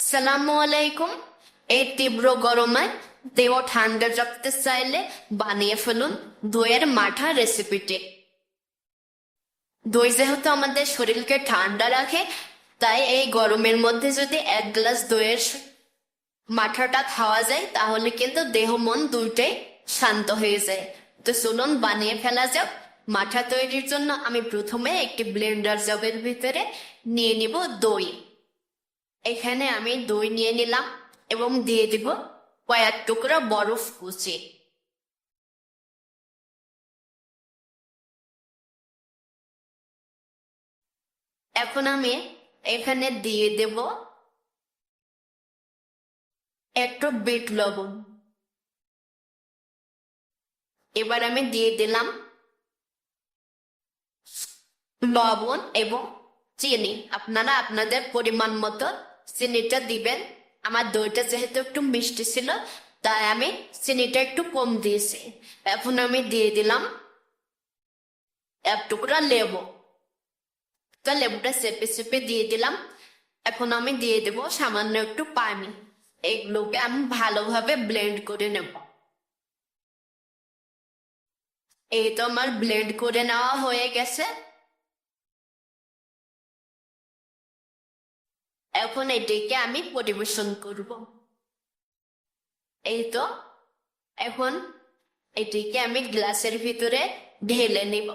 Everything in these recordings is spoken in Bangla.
সালামু আলাইকুম। এই তীব্র গরমে দেহ ঠান্ডা রাখতে চাইলে বানিয়ে ফেলুন দইয়ের মাঠা রেসিপিটি দই যেহেতু আমাদের শরীরকে ঠান্ডা রাখে, তাই এই গরমের মধ্যে যদি এক গ্লাস দইয়ের মাঠাটা খাওয়া যায়, তাহলে কিন্তু দেহ মন দুইটাই শান্ত হয়ে যায়। তো চলুন বানিয়ে ফেলা যাক। মাঠা তৈরির জন্য আমি প্রথমে একটি ব্লেন্ডার জবের ভিতরে নিয়ে নিব দই। এখানে আমি দই নিয়ে নিলাম এবং দিয়ে দিব কয়েক টুকরা বরফ কুচি। এখন আমি এখানে দিয়ে দেব একটু বিট লবণ। এবার আমি দিয়ে দিলাম লবণ এবং চিনি। আপনারা আপনাদের পরিমাণ মতো চিনিটা দিবেন। আমার দইটা যেহেতু একটু মিষ্টি ছিল, তাই আমি চিনিটা একটু কম দিয়েছি। এখন আমি দিয়ে দিলাম এক টুকরা লেবু। তো লেবুটা চেপে চেপে দিয়ে দিলাম। এখন আমি দিয়ে দেব সামান্য একটু পানি। এগুলোকে আমি ভালোভাবে ব্লেন্ড করে নেব। এই তো আমার ব্লেন্ড করে নেওয়া হয়ে গেছে। এখন এটিকে আমি পরিবেশন করব। এই তো, এখন এটিকে আমি গ্লাসের ভিতরে ঢেলে নিব।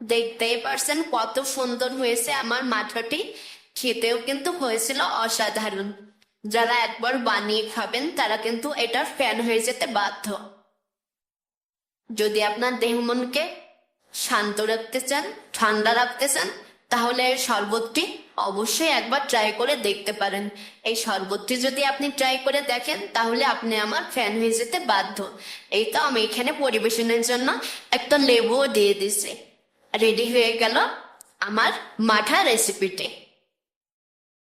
দেখতেই পারছেন কত সুন্দর হয়েছে আমার মাথাটি। খেতেও কিন্তু হয়েছিল অসাধারণ। যারা একবার বানিয়ে খাবেন, তারা কিন্তু এটার ফ্যান হয়ে যেতে বাধ্য। যদি আপনার দেহ মনকে শান্ত রাখতে চান, ঠান্ডা রাখতে চান তাহলে শরবতটি অবশ্যই একবার ট্রাই করে দেখতে পারেন। এই শরবতটি যদি আপনি ট্রাই করে দেখেন, তাহলে আপনি আমার ফ্যান হয়ে যেতে বাধ্য। এই তো আমি এখানে পরিবেশনের জন্য একটা লেবুও দিয়ে দিছি রেডি হয়ে গেল আমার মাঠা রেসিপিটি